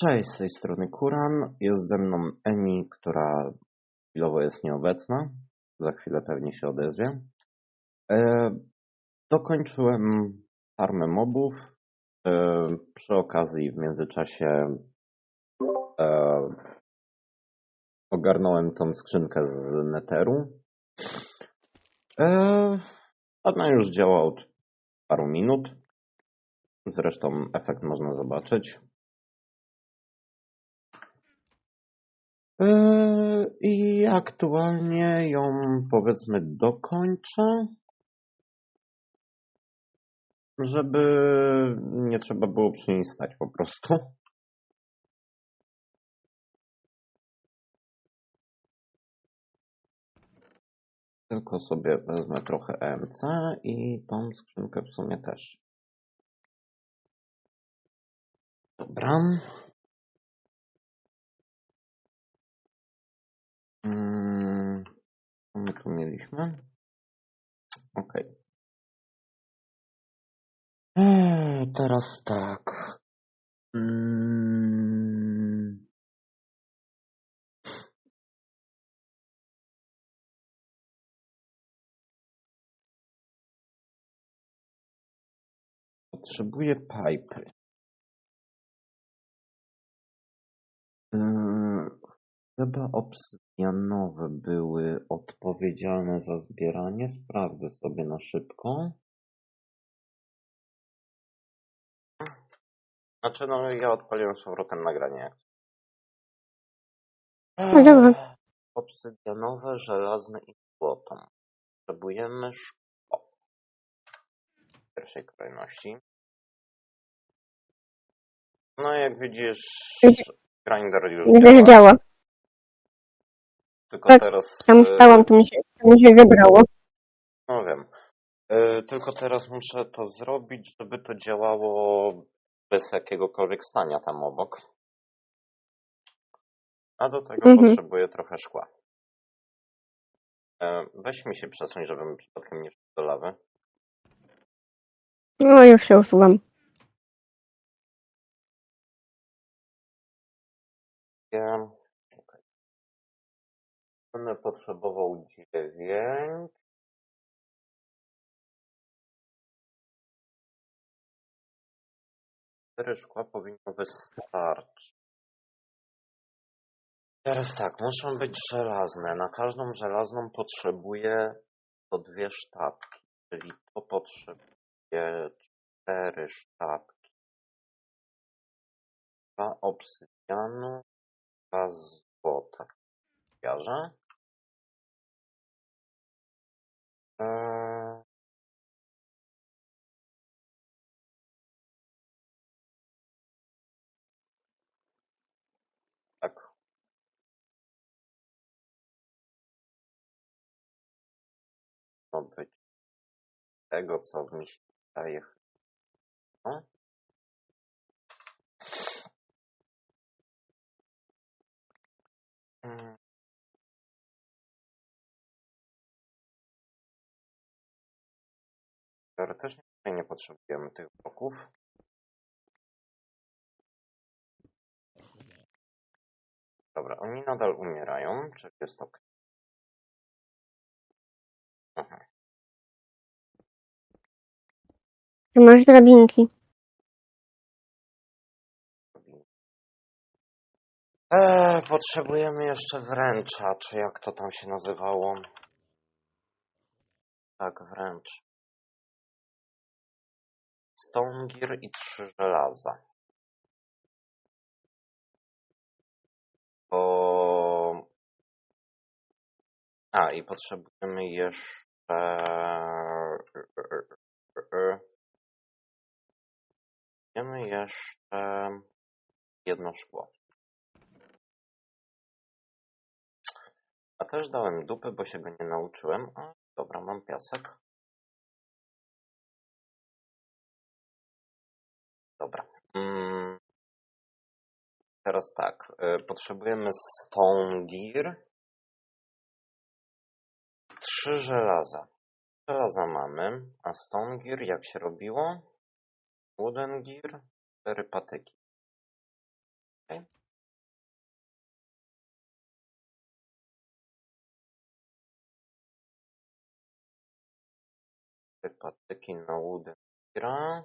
Cześć, z tej strony Kuran. Jest ze mną Emi, która chwilowo jest nieobecna. Za chwilę pewnie się odezwie. E, dokończyłem farmę mobów. E, przy okazji w międzyczasie e, ogarnąłem tą skrzynkę z Netheru. E, ona już działa od paru minut. Zresztą efekt można zobaczyć. I aktualnie ją powiedzmy dokończę, żeby nie trzeba było przy niej stać po prostu. Tylko sobie wezmę trochę EMC i tą skrzynkę w sumie też. Dobra. Mm, Co my tu mieliśmy? Ok. Eee, teraz tak. Mm. Potrzebuję pipy. Yy, Chyba obsydianowe były odpowiedzialne za zbieranie. Sprawdzę sobie na szybko. Znaczy, no ja odpaliłem z powrotem nagranie. No dobra. Obsydianowe, żelazne i złoto. Potrzebujemy szkło. W pierwszej kolejności. No jak widzisz, grinder już Nie działa. działa. Tylko Tak, teraz... Tam e, stałam, to mi się, to mi się wybrało. No wiem. E, Tylko teraz muszę to zrobić, żeby to działało bez jakiegokolwiek stania tam obok. A do tego Mhm. potrzebuję trochę szkła. E, Weź mi się przesuń, żebym przypadkiem nie wszedł do lawy. No już się usuwam. Ja-. Będę potrzebował dziewięć. Cztery szkła powinno wystarczyć. Teraz tak, muszą być żelazne. Na każdą żelazną potrzebuję to dwie sztabki, czyli to potrzebuje cztery sztabki. Dwa obsydianu, dwa złota. Zbiarze. Eee, tak. Ma być tego, co mi się wydaje. No. Mm. Teoretycznie nie potrzebujemy tych bloków. Dobra, oni nadal umierają, czyli jest ok. Aha. Masz drabinki. Eee, potrzebujemy jeszcze wręcza, czy jak to tam się nazywało? Tak, wręcz. Gear i trzy żelaza. Bo... A, i potrzebujemy jeszcze... Potrzebujemy jeszcze jedno szkło. A też dałem dupy, bo się go nie nauczyłem. A, dobra, mam piasek. Dobra. Mm. Teraz tak. y, Potrzebujemy stone gear. Trzy żelaza. Żelaza mamy, a stone gear jak się robiło? Wooden gear, cztery patyki. Te patyki na gra.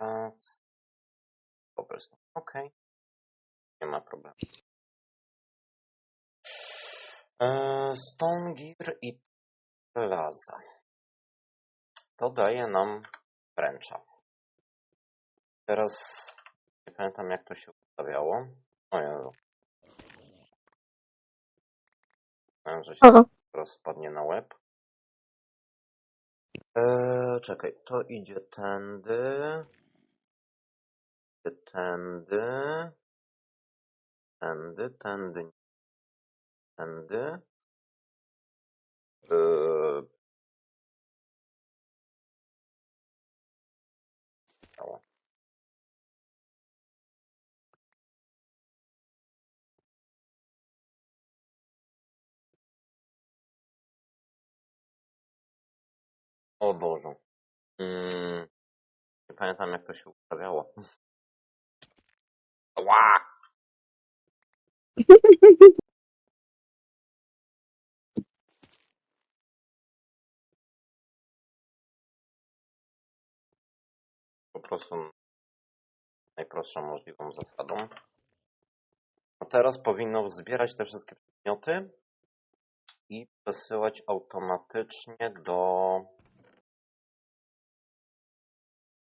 Raz. Cobblestone. Okej. Nie ma problemu. Eee, Stone Gear i żelaza. To daje nam wręcza. Teraz nie pamiętam jak to się ustawiało. O Jezu. Myślałem, że się rozpadnie na łeb. Eee, czekaj, to idzie tędy. Tędy. Tędy, tędy. Tędy. O. O Boże. Mm, nie pamiętam jak to się ustawiało. Po prostu najprostszą możliwą zasadą. A teraz powinno zbierać te wszystkie przedmioty i przesyłać automatycznie do,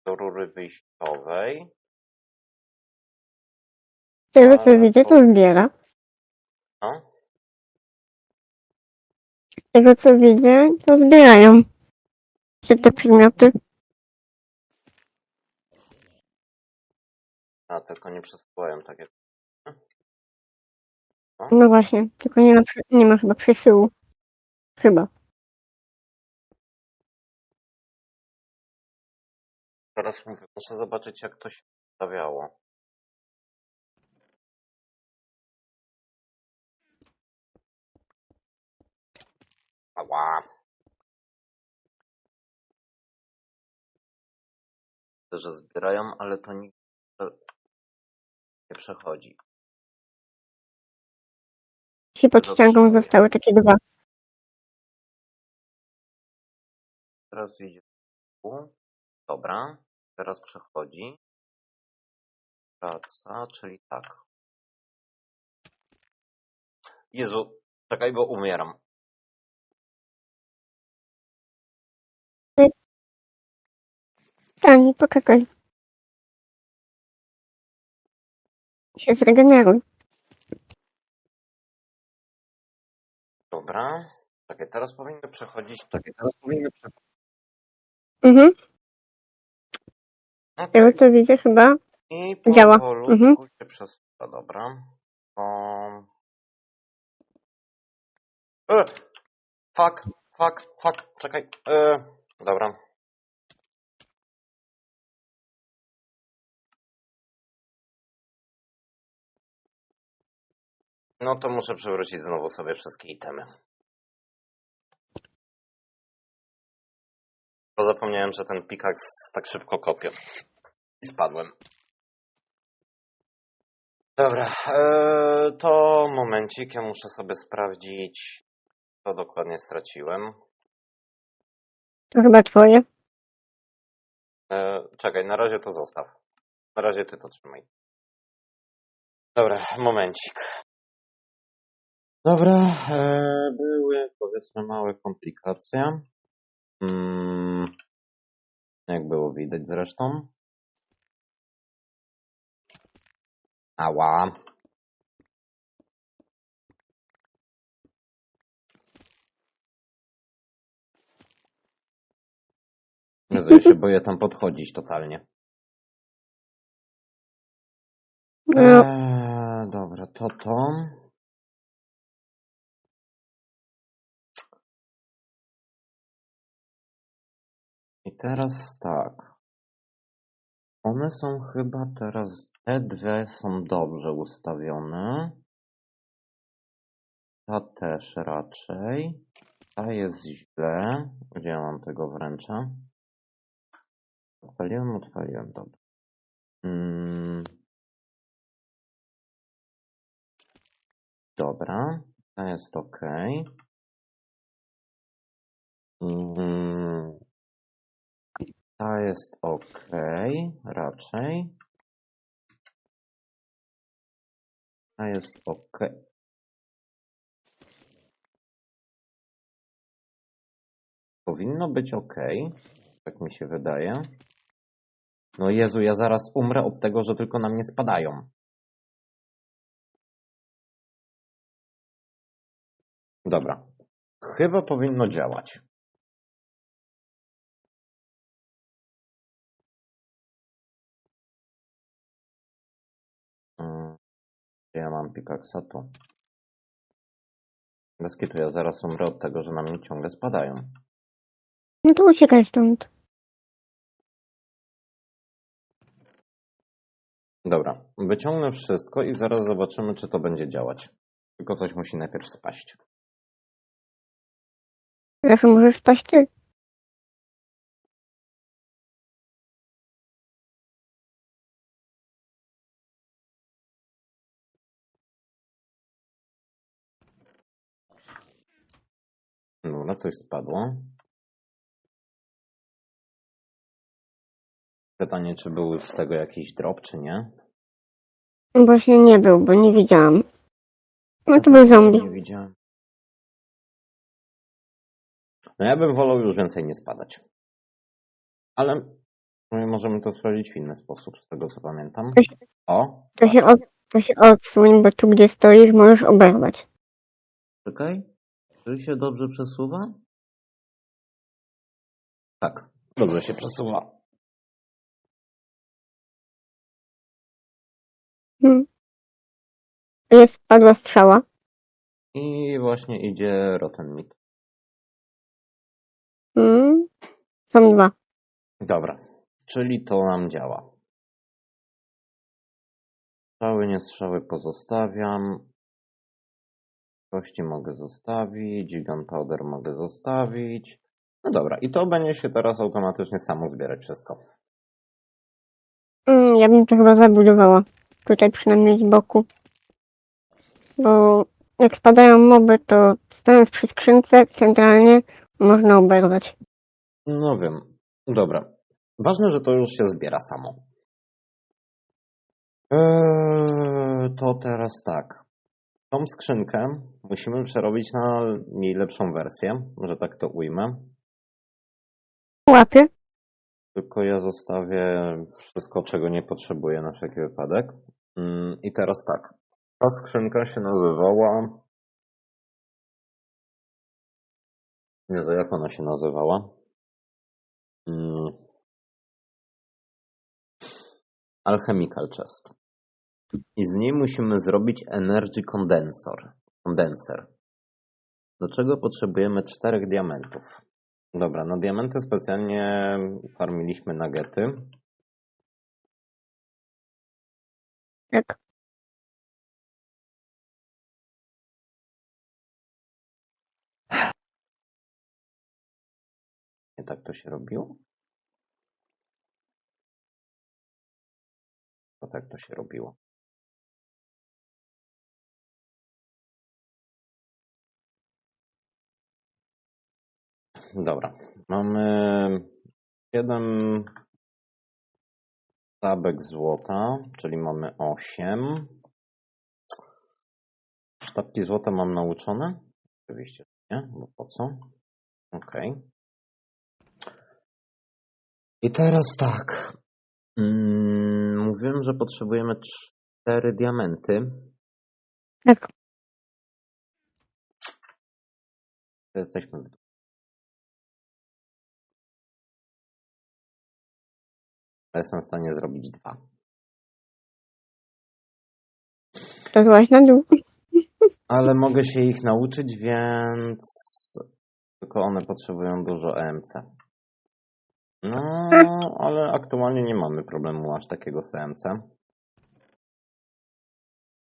do rury wyjściowej. Tego co widzę, to- zbiera. Z tego co widzę, to zbierają się te przedmioty. A, tylko nie przesyłają tak jak... No właśnie, tylko nie ma, nie ma chyba przesyłu. Chyba. Teraz muszę zobaczyć jak to się ustawiało. Ała. Widzę, że zbierają, ale to nikt nie przechodzi. Się pod Zatrzymuję. zostały takie dwa. Teraz idzie. Dobra. Teraz przechodzi. Praca, czyli tak. Jezu, czekaj, bo umieram. Ani, poczekaj. Się zregeneruj. Dobra. Czekaj, teraz powinny przechodzić. Czekaj, teraz powinny przechodzić. Mhm. Okay. tego co widzę chyba. I Działa. powolutku Mhm. się przesuwa, dobra. Um... E! Fuck, fuck, fuck, czekaj. E! Dobra. No to muszę przywrócić znowu sobie wszystkie itemy. Bo zapomniałem, że ten pikaks tak szybko kopie. I spadłem. Dobra, e, to momencik, ja muszę sobie sprawdzić, co dokładnie straciłem. To chyba twoje. E, czekaj, na razie to zostaw. Na razie ty to trzymaj. Dobra, momencik. Dobra, e, były powiedzmy małe komplikacje. Mm, jak było widać zresztą. Ała. Jezu, ja się boję tam podchodzić totalnie. Eee, dobra, to to. I teraz tak. One są chyba teraz, te dwie są dobrze ustawione. Ta też raczej. Ta jest źle. Gdzie ja mam tego wręcza? Odpaliłem, odpaliłem, dobra. Mm. Dobra, to jest ok. Hmm. Ta jest ok, raczej. Ta jest ok. Powinno być ok, tak mi się wydaje. No Jezu, ja zaraz umrę od tego, że tylko na mnie spadają. Dobra. Chyba powinno działać. Ja mam pikaksa tu? Bez kitu, ja zaraz umrę od tego, że na mnie ciągle spadają. No to uciekaj stąd. Dobra, wyciągnę wszystko i zaraz zobaczymy, czy to będzie działać. Tylko coś musi najpierw spaść. Zawsze możesz spać ty. Dobra, coś spadło. Pytanie, czy był z tego jakiś drop, czy nie? Właśnie nie był, bo nie widziałam. No to był zombie. Nie widziałem. No ja bym wolał już więcej nie spadać. Ale no, możemy to sprawdzić w inny sposób, z tego co pamiętam. O, To się, od, to się odsuń, bo tu gdzie stoisz możesz oberwać. czekaj. Czy się dobrze przesuwa? Tak, dobrze się przesuwa. Hmm. Jest padła strzała. I właśnie idzie Rotten Meat. Hmm. Są dwa. Dobra, czyli to nam działa. Strzały, nie strzały pozostawiam. Kości mogę zostawić, gunpowder mogę zostawić. No dobra, i to będzie się teraz automatycznie samo zbierać wszystko. Mm, ja bym to chyba zabudowała. Tutaj przynajmniej z boku. Bo jak spadają moby, to stojąc przy skrzynce centralnie można oberwać. No wiem. Dobra. Ważne, że to już się zbiera samo. Eee, to teraz tak. Tą skrzynkę musimy przerobić na jej lepszą wersję, że tak to ujmę. Łapie. Tylko ja zostawię wszystko, czego nie potrzebuję na wszelki wypadek. Mm, I teraz tak. Ta skrzynka się nazywała. Nie wiem, jak ona się nazywała. Mm. Alchemical Chest. I z niej musimy zrobić Energy Condenser. Condenser. Do czego potrzebujemy czterech diamentów. Dobra, na diamenty specjalnie farmiliśmy nagety. Tak. Nie tak to się robiło? To tak to się robiło. Dobra, mamy 7 tabek złota, czyli mamy 8. Sztabki złota mam nauczone? Oczywiście nie, bo po co? Ok. I teraz tak. Mm, mówiłem, że potrzebujemy 4 diamenty. Tak. Jesteśmy w Ja Jestem w stanie zrobić dwa. To złaź na dół. Ale mogę się ich nauczyć, więc tylko one potrzebują dużo EMC. No, ale aktualnie nie mamy problemu aż takiego z EMC.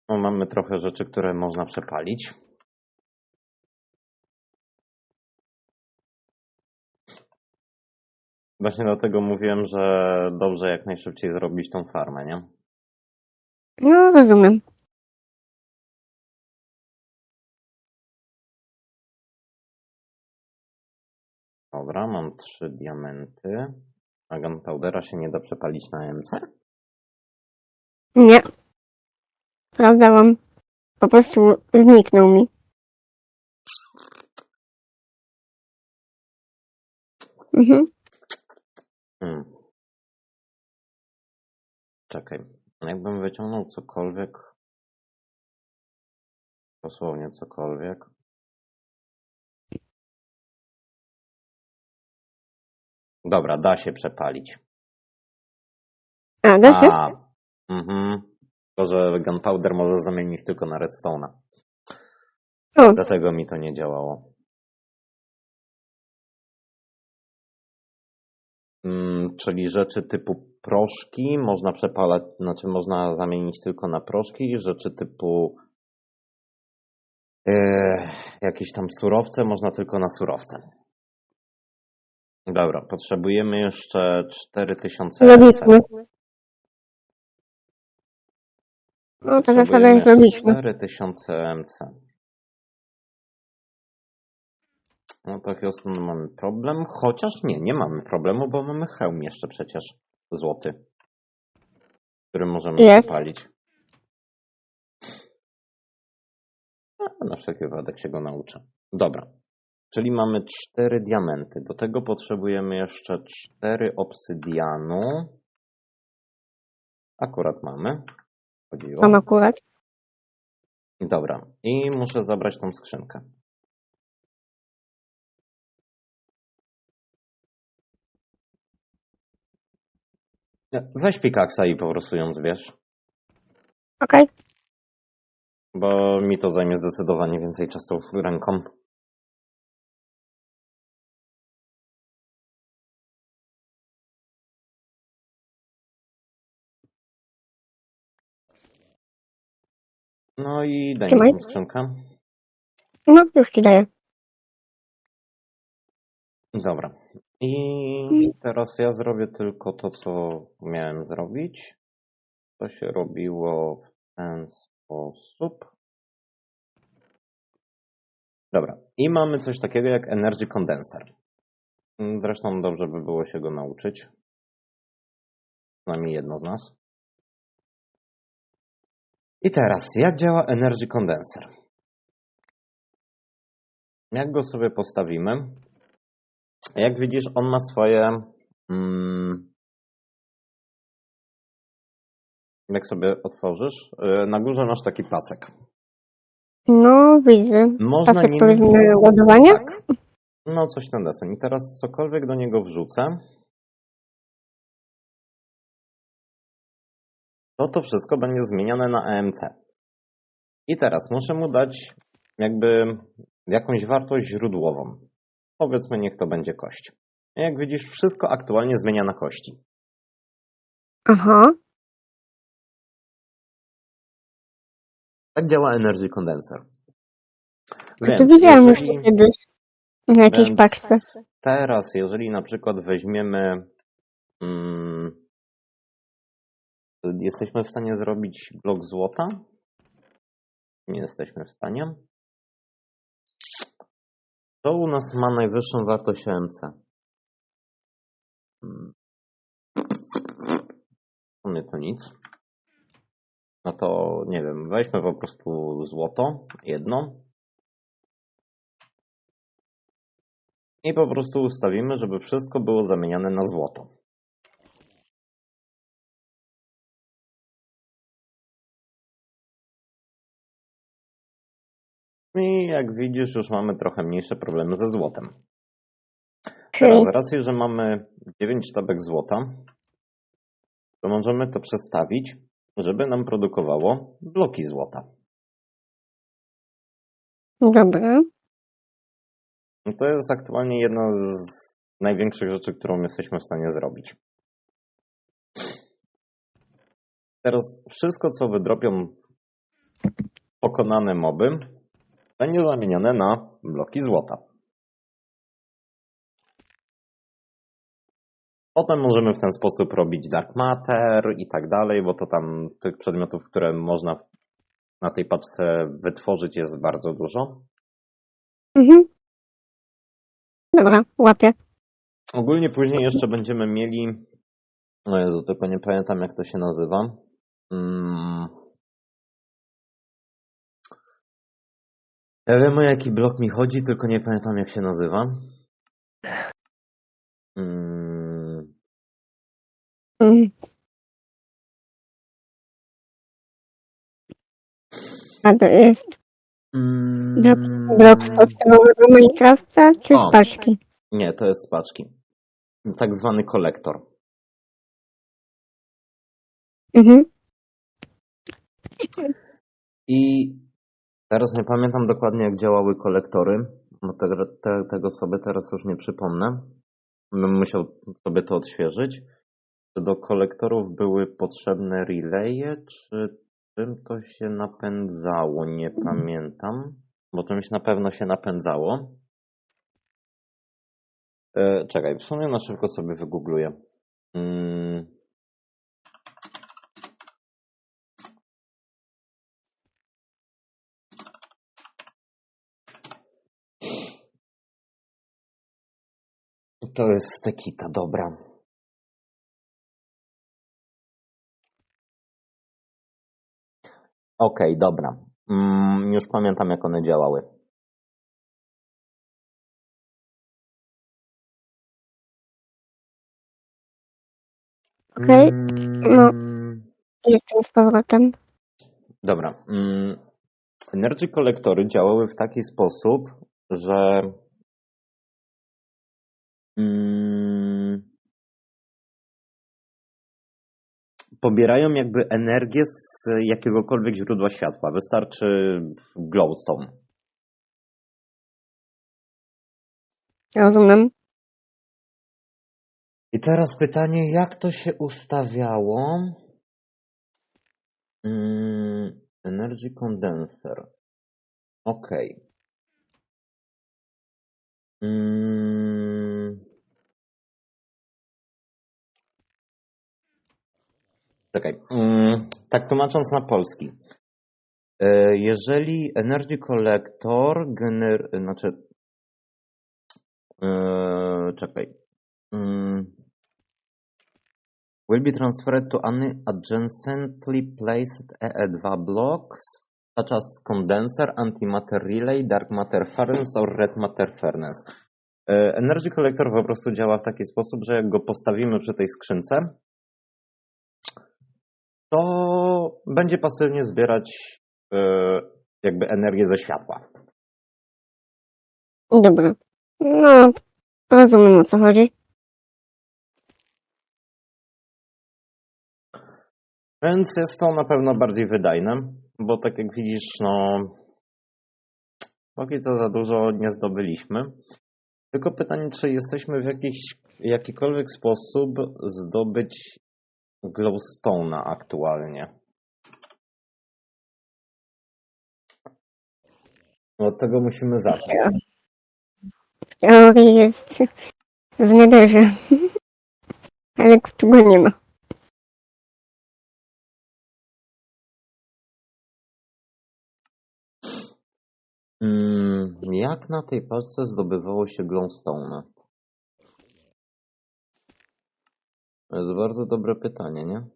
No, mamy trochę rzeczy, które można przepalić. Właśnie dlatego mówiłem, że dobrze jak najszybciej zrobić tą farmę, nie? No, rozumiem. Dobra, mam trzy diamenty. A gunpowdera się nie da przepalić na MC? Nie. Sprawdzałam. Po prostu zniknął mi. Mhm. Hmm. Czekaj. Jakbym wyciągnął cokolwiek. Dosłownie cokolwiek. Dobra, da się przepalić. A, da się? A, mhm. To, że gunpowder może zamienić tylko na redstone'a. Dlatego mi to nie działało. Czyli rzeczy typu proszki można przepalać, znaczy można zamienić tylko na proszki, rzeczy typu e, jakieś tam surowce można tylko na surowce. Dobra, potrzebujemy jeszcze 4000 logiczne. No, ta zasada jest logiczna. 4000 MC. No to Houston mamy problem, chociaż nie, nie mamy problemu, bo mamy hełm jeszcze przecież złoty, który możemy Jest. przepalić. A, na wszelki wypadek się go nauczę. Dobra, czyli mamy cztery diamenty. Do tego potrzebujemy jeszcze cztery obsydianu. Akurat mamy. Chodziło. Sam akurat. Dobra, i muszę zabrać tą skrzynkę. Weź pikaksa i po prostu ją zbierz, Okej. bo mi to zajmie zdecydowanie więcej czasu ręką. No i daj mi Trzymaj. tą skrzynkę. No, już ci daję. Dobra. I teraz ja zrobię tylko to, co miałem zrobić. To się robiło w ten sposób. Dobra. I mamy coś takiego jak Energy Condenser. Mm, Zresztą dobrze by było się go nauczyć. Przynajmniej jedno z nas. I teraz, jak działa Energy Condenser? Jak go sobie postawimy? Jak widzisz, on ma swoje. Mm, jak sobie otworzysz, y, na górze masz taki pasek. No, widzę. Można Pasek nim. powiedzmy ładowania? Tak. No, coś ten desen. I teraz cokolwiek do niego wrzucę, to to wszystko będzie zmieniane na EMC. I teraz muszę mu dać jakby jakąś wartość źródłową. Powiedzmy, niech to będzie kość. Jak widzisz, wszystko aktualnie zmienia na kości. Aha. Tak działa Energy Condenser. A to widziałam już to jeżeli- kiedyś. Na jakiejś Więc paczce. Teraz, jeżeli na przykład weźmiemy. Mm, jesteśmy w stanie zrobić blok złota? Nie jesteśmy w stanie. To u nas ma najwyższą wartość EMC. Mm. W sumie to nic. No to nie wiem, weźmy po prostu złoto, jedno. I po prostu ustawimy, żeby wszystko było zamieniane na złoto. I jak widzisz, już mamy trochę mniejsze problemy ze złotem. Teraz z racji, że mamy 9 sztabek złota, to możemy to przestawić, żeby nam produkowało bloki złota. dobra. No to jest aktualnie jedna z największych rzeczy, którą jesteśmy w stanie zrobić. Teraz wszystko, co wydropią pokonane moby, będzie zamienione na bloki złota. Potem możemy w ten sposób robić dark matter i tak dalej, bo to tam tych przedmiotów, które można na tej paczce wytworzyć jest bardzo dużo. Mhm. Dobra, łapię. Ogólnie później jeszcze będziemy mieli. O Jezu, tylko nie pamiętam jak to się nazywa. Mm. Ja wiem o jaki blok mi chodzi, tylko nie pamiętam jak się nazywa. Mm. Mm. A to jest blok, blok z Mm. podstawowego Minecrafta czy O. z paczki? Nie, to jest z paczki. Tak zwany kolektor. Mhm. I teraz nie pamiętam dokładnie, jak działały kolektory, bo te, te, tego sobie teraz już nie przypomnę. Bym musiał sobie to odświeżyć. Czy do kolektorów były potrzebne relaye, czy czym to się napędzało? Nie pamiętam, bo czymś na pewno się napędzało. E, czekaj, w sumie na szybko sobie wygoogluję. Mm. To jest tekita, dobra. Okej, dobra. Mm, już pamiętam, jak one działały. Okej, no. Mm, jestem z powrotem. Dobra. Mm, Energy kolektory działały w taki sposób, że pobierają jakby energię z jakiegokolwiek źródła światła. Wystarczy glowstone. Rozumiem. I teraz pytanie, jak to się ustawiało? Mm, energy condenser. Ok. Mm. Czekaj. Mm, tak tłumacząc na polski. E, Jeżeli Energy Collector gener... Znaczy... e, Czekaj. Mm. Will be transferred to any adjacently placed EE2 blocks such as condenser, antimatter relay, dark matter furnace or red matter furnace. E, Energy Collector po prostu działa w taki sposób, że jak go postawimy przy tej skrzynce, to będzie pasywnie zbierać e, jakby energię ze światła. Dobra. No, rozumiem o co chodzi. Więc jest to na pewno bardziej wydajne, bo tak jak widzisz, no póki co za dużo nie zdobyliśmy. Tylko pytanie, czy jesteśmy w jakiś, jakikolwiek sposób zdobyć glowstone'a aktualnie? Od tego musimy zacząć. Teorii jest w nederze. Ale go nie ma. Mm, jak na tej paczce zdobywało się glowstone'a? To jest bardzo dobre pytanie, nie?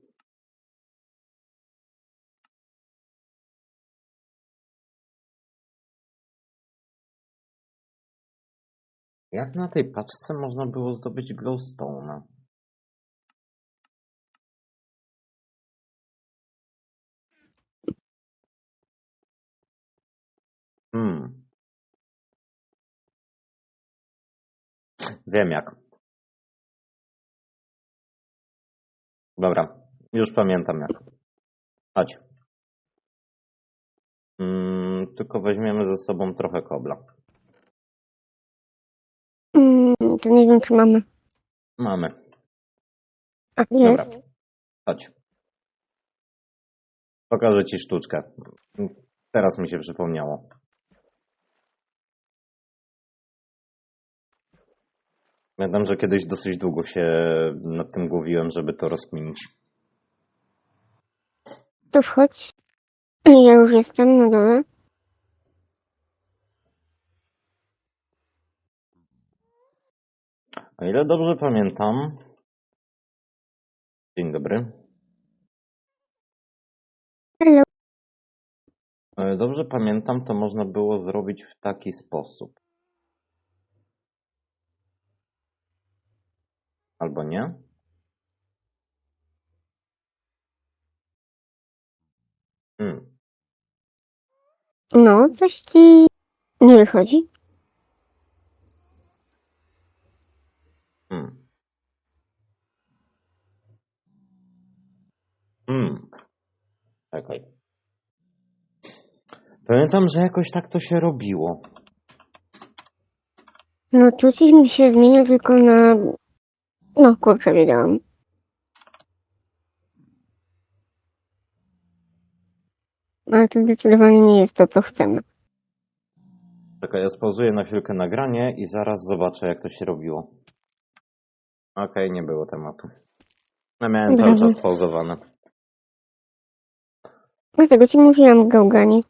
Jak na tej paczce można było zdobyć glowstone'a? Hmm. Wiem jak. Dobra, już pamiętam jak. Chodź. Mm, tylko weźmiemy ze sobą trochę kobla. Mm, to nie wiem, czy mamy. Mamy. A, jest. Dobra. Chodź. Pokażę ci sztuczkę. Teraz mi się przypomniało. Pamiętam, że kiedyś dosyć długo się nad tym głowiłem, żeby to rozkminić. To wchodź. Ja już jestem na dole. O ile dobrze pamiętam. Dzień dobry. Hello. Dobrze pamiętam, to można było zrobić w taki sposób. Albo nie? Hmm. No, coś ci nie wychodzi. Hmm. Hmm. Czekaj. Pamiętam, że jakoś tak to się robiło. No, tu mi się zmienia tylko na... No, kurczę, wiedziałam. Ale to zdecydowanie nie jest to, co chcemy. Czekaj, ja spauzuję na chwilkę nagranie i zaraz zobaczę, jak to się robiło. Okej, nie było tematu. Ja miałem cały Dobra. czas spauzowane. Dlatego ci mówiłam, gałgani.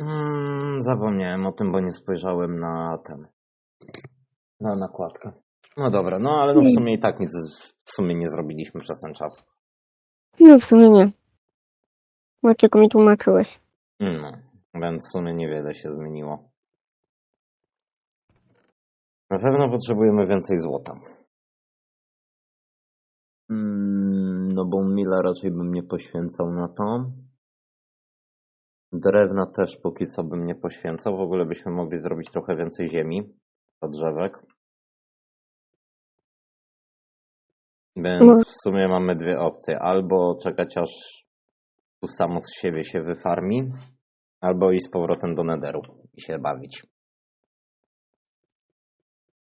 Mm, zapomniałem o tym, bo nie spojrzałem na ten. Na nakładkę. No dobra, no ale no w sumie i tak nic w sumie nie zrobiliśmy przez ten czas. No, w sumie nie. Tylko mi tłumaczyłeś. No, więc w sumie niewiele się zmieniło. Na pewno potrzebujemy więcej złota. Mm, no bo mile raczej bym nie poświęcał na to. Drewna też póki co bym nie poświęcał. W ogóle byśmy mogli zrobić trochę więcej ziemi od drzewek. Więc No. w sumie mamy dwie opcje. Albo czekać aż tu samo z siebie się wyfarmi, albo iść z powrotem do Netheru i się bawić.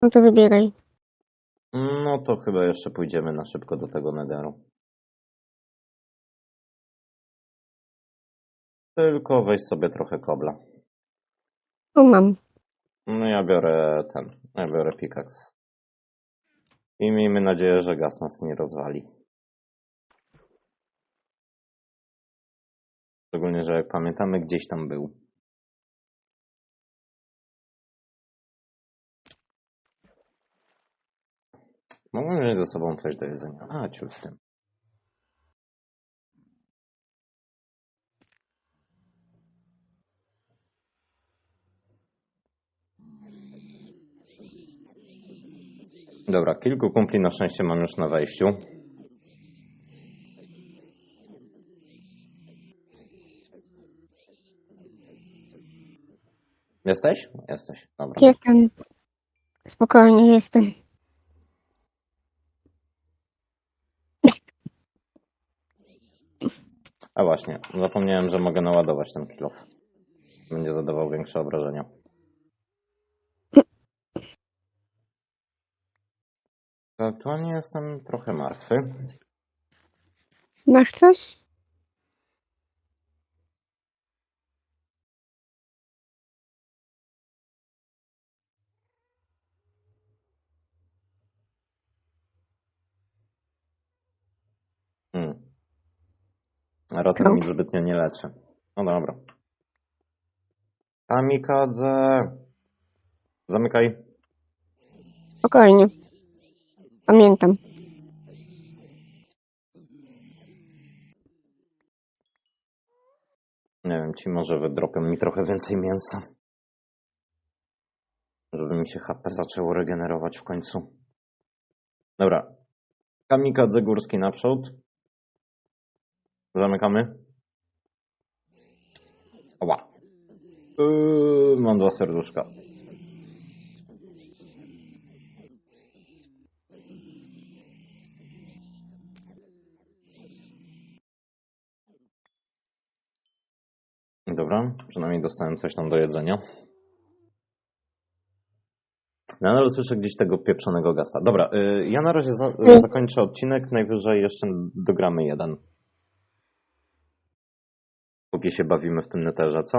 No to wybieraj. No to chyba jeszcze pójdziemy na szybko do tego Netheru. Tylko weź sobie trochę kobla. O, mam. No ja biorę ten, ja biorę pickaxe. I miejmy nadzieję, że gaz nas nie rozwali. Szczególnie, że jak pamiętamy, gdzieś tam był. Mogę wziąć ze sobą coś do jedzenia. A, ciul z tym. Dobra, kilku kumpli na szczęście mam już na wejściu. Jesteś? Jesteś, dobra. Jestem. Spokojnie, jestem. A właśnie, zapomniałem, że mogę naładować ten kilof. Będzie zadawał większe obrażenia. Aktualnie jestem trochę martwy. Masz coś? Hmm. Rotem nic zbytnio nie leczy. No dobra. Kamikadze! Zamykaj. Spokojnie. Pamiętam. Nie wiem, ci może wydropią mi trochę więcej mięsa. Żeby mi się HP zaczęło regenerować w końcu. Dobra. Kamikadze górski naprzód. Zamykamy. Ała. Yy, mam dwa serduszka. Dobra, przynajmniej dostałem coś tam do jedzenia. Nadal słyszę gdzieś tego pieprzonego gasta. Dobra, y, ja na razie za, y, zakończę odcinek, najwyżej jeszcze dogramy jeden. Póki się bawimy w tym neterze, co?